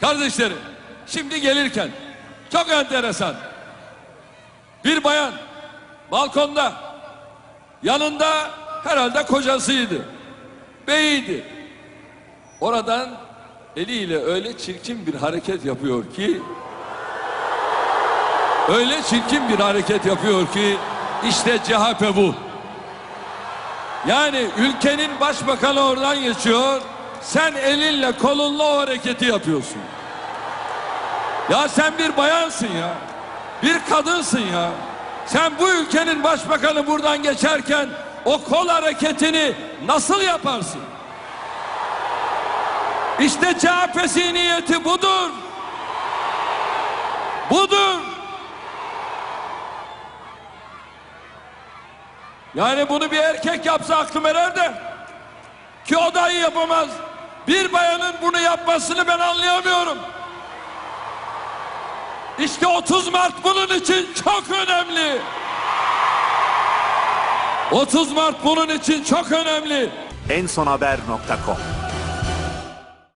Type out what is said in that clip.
Kardeşlerim, şimdi gelirken çok enteresan. Bir bayan balkonda yanında herhalde kocasıydı. Beyiydi. Oradan eliyle öyle çirkin bir hareket yapıyor ki öyle çirkin bir hareket yapıyor ki işte CHP bu. Yani ülkenin başbakanı oradan geçiyor. Sen elinle kolunla o hareketi yapıyorsun. Ya sen bir bayansın ya. Bir kadınsın ya. Sen bu ülkenin başbakanı buradan geçerken o kol hareketini nasıl yaparsın? İşte CHP zihniyeti budur. Budur. Yani bunu bir erkek yapsa aklım erer de ki o dahi yapamaz. Bir bayanın bunu yapmasını ben anlayamıyorum. İşte 30 Mart bunun için çok önemli. 30 Mart bunun için çok önemli. ensonhaber.com